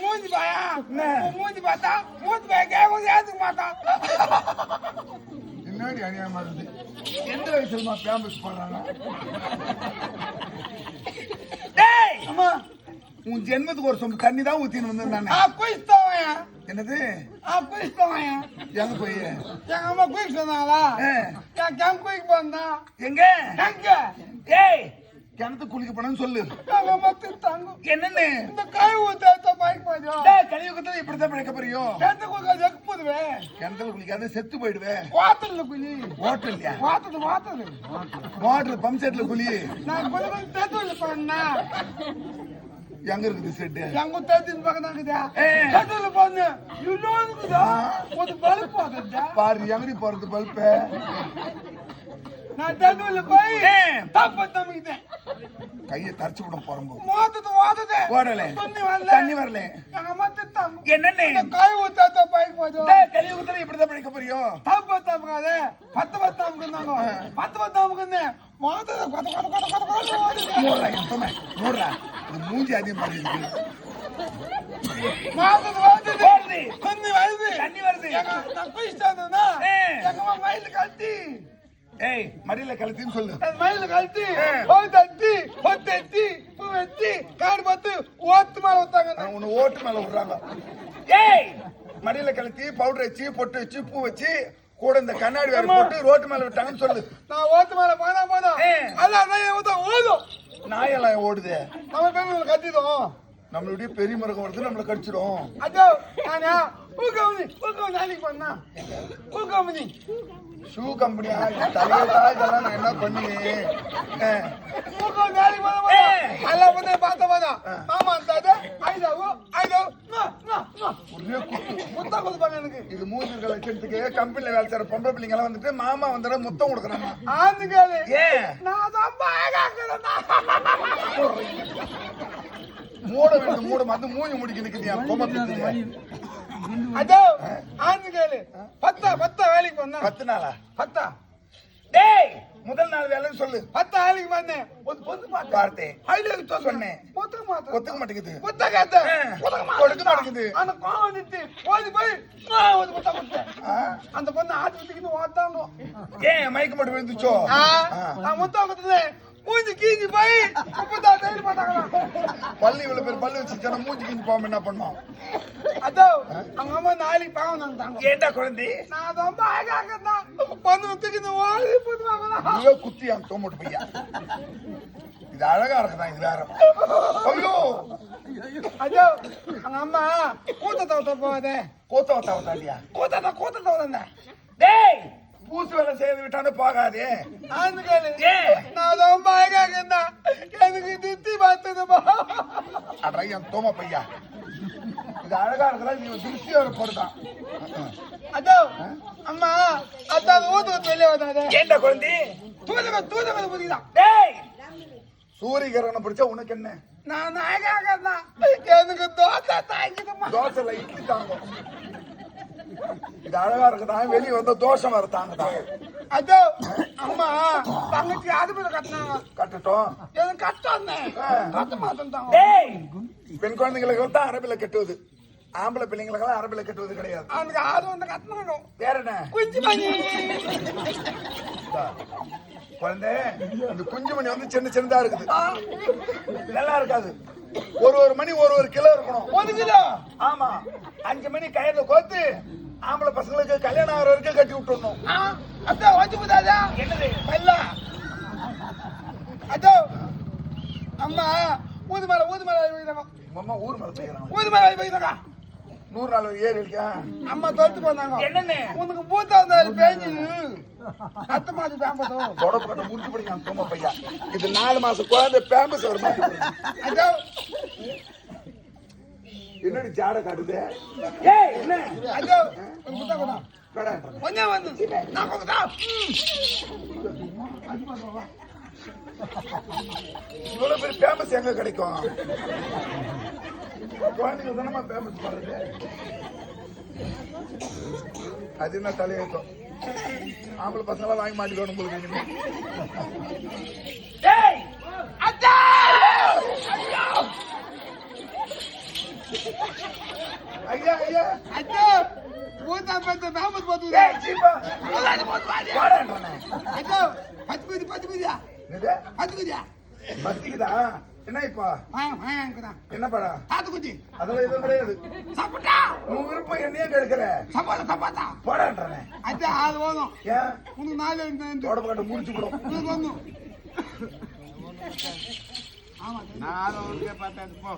மூஞ்சி பாயா உன் மூஞ்சி பார்த்தா மூஞ்சி பாய கேட்கும் ஏத்துக்க மாட்டான் என்னடி அநியாயமா இருந்து எந்த வயசுலமா ஃபேமஸ் பண்றாங்க டேய்! அம்மா உன் ஜென்மத்துக்கு ஒரு சொம்பு தண்ணி தான் ஊத்தின்னு குயிஸ்தவன் என்னது? எங்க போய்? எங்க அம்மா குயிக் சொன்னாங்களா. என் கேம் குயிக் பண்ணா எங்க? எங்க? ஏய் கிணத்து குளிக்க போனேன்னு சொல்லு. என்னன்னு? இந்த கை ஊத்த கலியுகத்துல இப்படித்தான் பிழைக்க போறியோ? எக்கு போதுவேன் கிணத்துல குளிக்காத செத்து போயிடுவேன் வாத்தல்ல குழி ஹோட்டல்லையா வாத்தது வாத்தது மோட்டர் பம்ப் செட்ல குளி. நான் கொஞ்சம் தேத்துல பண்ணா எங்க இருக்குது செட்டு? எங்க தேத்தின் பக்கம் தான் இருக்குதா. தேத்துல பண்ணு இன்னும் இருக்குதா? ஒரு பல்ப் போகுதா பாரு எங்கடி போறது பல்ப? நான் தேத்துல போய். தப்பு கையை தரைச்சு விட போறோம் வாத்தது வாத்தது. ஓடல தண்ணி வரல. தண்ணி வரல. எங்க அம்மா திட்டாங்க என்னன்னு இந்த கை ஊத்தாத்த பைக் போதும். டேய், போறியோ? தப்பு தப்புக்காது பத்து பத்து பத்து பத்து ஓடுது. மூடுறா என் பொண்ணை, மூடுறா. இது மூஞ்சி அதிகம் வாத்தது வாத்தது. வருது. தண்ணி வருது. தண்ணி வருது. எங்க நான் குயிஸ்டாந்தா ஏய். எங்க மயில கழட்டி. ஏய் மடியில கழுத்தின்னு சொல்லு. தட்டி பொத்து எத்தி பூ வெட்டி காடு பார்த்து ஓத்து மேல நான் உன்னை ஓட்டு மேல விடுறாங்க. ஏய்! மடியில கழுத்தி பவுடர் வச்சு பொட்டு வச்சு பூ வச்சு கூட இந்த கண்ணாடி வேற போட்டு ரோட்டு மேல விட்டாங்கன்னு சொல்லு. நான் ஓத்து மேல போனா போதும். ஏய். அதான் ஊத்த ஓதும் நாயெல்லாம் ஓடுது? நம்ம பேர் கத்திடும் நம்மளுடைய பெரிய மிருகம் வருது நம்மள கடிச்சிடும். அதோ நானா? ஊக்கமணி ஊக்கமணி நாளைக்கு பண்ணா ஊக்கமணி ஷூ கம்பெனியா தலையெழுத்தா இதெல்லாம் நான் என்ன பண்ண. எல்லாம் வந்து பார்த்த போதா மாமா அந்த ஐதாவோ ஐதோ ஒரே குத்து முத்தா கொடுப்பாங்க எனக்கு. இது மூஞ்சிருக்க லட்சத்துக்கு கம்பெனில வேலை செய்யற பொம்பளை பிள்ளைங்க எல்லாம் வந்துட்டு மாமா வந்துட முத்தம் கொடுக்குறாங்க. ஆந்து கேளு ஏன் நான் தான் பாயாக்கிறேன் மூட வேண்டும் மூட வந்து மூஞ்சி முடிக்க நிக்குது என் பொம்மை பிடிக்குது. அதோ ஆந்து கேளு பத்தா பத்தா வேலைக்கு பண்ணா பத்து நாளா? பத்தா. டேய் முதல் நாள் வேலைன்னு சொல்லு. பத்தா வேலைக்கு பண்ணேன் ஒரு பொண்ணு பார்த்தா வார்த்தை ஹைலைட் சொன்னேன். ஒத்துக்க மாட்டேன். ஒத்துக்க மாட்டேங்குது. ஆ, கொடுக்க மாட்டேங்குது. அந்த கோவம் வந்துட்டு ஓடி போய் ஒரு முத்த கொடுத்தேன். அந்த பொண்ணு ஆட்டு விட்டுக்கிட்டு ஓட்டாங்க. ஏன் மயக்க மட்டும் விழுந்துச்சோ. நான் முத்த கொடுத்தேன் மூஞ்சி கீஞ்சி போய் முப்பத்தாறு டைம் பார்த்தாங்களா பல்லு இவ்வளவு பேர் பல்லு வச்சுச்சா மூஞ்சி கிஞ்சி போகாம என்ன பண்ணோம் அதோ அவங்க அம்மா நாளைக்கு பாவம் நாங்க ஏண்டா குழந்தை? நான் ரொம்ப அழகாக தான் பொண்ணு தூக்கிட்டு ஓடி போடுவாங்களா இதுவே குத்தி அந்த தோமட்டு பையா? இது அழகா இருக்குதா இது வேற? ஐயோ! அதோ அவங்க அம்மா கூட்டத்தை விட்ட போகாதே. கோத்த வத்தா வந்தாடியா கூட்டத்தை கூட்டத்தை விட டேய்! பூசு வேலை செய்து விட்டானு போகாதே? நான் தான் எனக்கு தித்தி பார்த்ததுமா? அடா என் தோம பையா. இது அழகா இருக்குதா நீ திருப்தி வர போறதான் அதோ அம்மா அதான் ஊத்து வெளியே வந்தாதே. ஏண்டா குழந்தை? தூதுக தூதுக புரியுதா டேய்! சூரியகரணம் பிடிச்சா உனக்கு என்ன? நான் அழகாக தான் எனக்கு தோசை தாங்கிடுமா தோசைல இட்லி தாங்கும். இது அழகா இருக்குதா? வெளியே வந்தா தோசை வர தாங்கதான் அதோ அம்மா தங்கச்சி அதுபோல கட்டினாங்க. கட்டட்டும். கஷ்டம் டேய்! பெண் குழந்தைங்களுக்கு தான் அரபில கட்டுவது. ஆம்பளை பிள்ளைங்களுக்கெல்லாம் அரபில கட்டுவது கிடையாது. அவனுக்கு ஆறு வந்து கட்டினாங்க. வேற என்ன? குஞ்சு. குழந்தை. இந்த குஞ்சு மணி வந்து சின்ன சின்னதா இருக்குது. நல்லா இருக்காது. ஒரு ஒரு மணி ஒரு ஒரு கிலோ இருக்கணும். ஒரு கிலோ? ஆமா. அஞ்சு மணி கயிறுல கோத்து ஆம்பளை பசங்களுக்கு கல்யாணம் ஆகிற வரைக்கும் கட்டி விட்டுறணும். அதான் வச்சு போதாதா என்னது? பல்ல? அதோ அம்மா ஊது மேல ஊது மேல ஊர் மேல ஊது மேல வைக்கிறாங்க நூறு நாள் ஏறி இருக்கா அம்மா தோத்து போனாங்க. என்னன்னு உனக்கு பூத்த வந்தாரு பேஞ்சு. அத்தை மாதி பேம்பதும் தொடப்பட்ட முடிச்சு படிக்கான் தோம பையா இது நாலு மாசம் குழந்தை பேம்பஸ் ஒரு மாதிரி அதோ என்னடி ஜாட காட்டுது? அதோ ஒரு முட்டை கூட வேடான்ற. கொஞ்சம் வந்து. நான் கொடுத்தா இவ்வளவு பெரிய பேமஸ் எங்க கிடைக்கும்? குழந்தைங்க தானமா பேமஸ் பண்றது. அது என்ன தலையெழுத்தம்? ஆம்பளை பசங்களாம் வாங்கி மாட்டிக்கணும் உங்களுக்கு ஐயா ஐயா. அத்தா பூத்தா பத்த பேம்பது போத்து போத்து பத்து பத்து பத்திக்குதா என்ன இப்ப? ஆ ஆ இருக்குதா என்ன படா தாத்து குதி அதெல்லாம் எதுவும் கிடையாது. சாப்பிட்டா? உன் விருப்பம் என்னையே கெடுக்கிற. சப்பாத்தா சப்பாத்தா போடான்றனே. அத்தா அது போதும். ஏன்? உனக்கு நாலு இருந்து தொடப்பட்ட முடிச்சு உனக்கு வந்து ஆமா நான் அதை ஒரு பார்த்தா போ.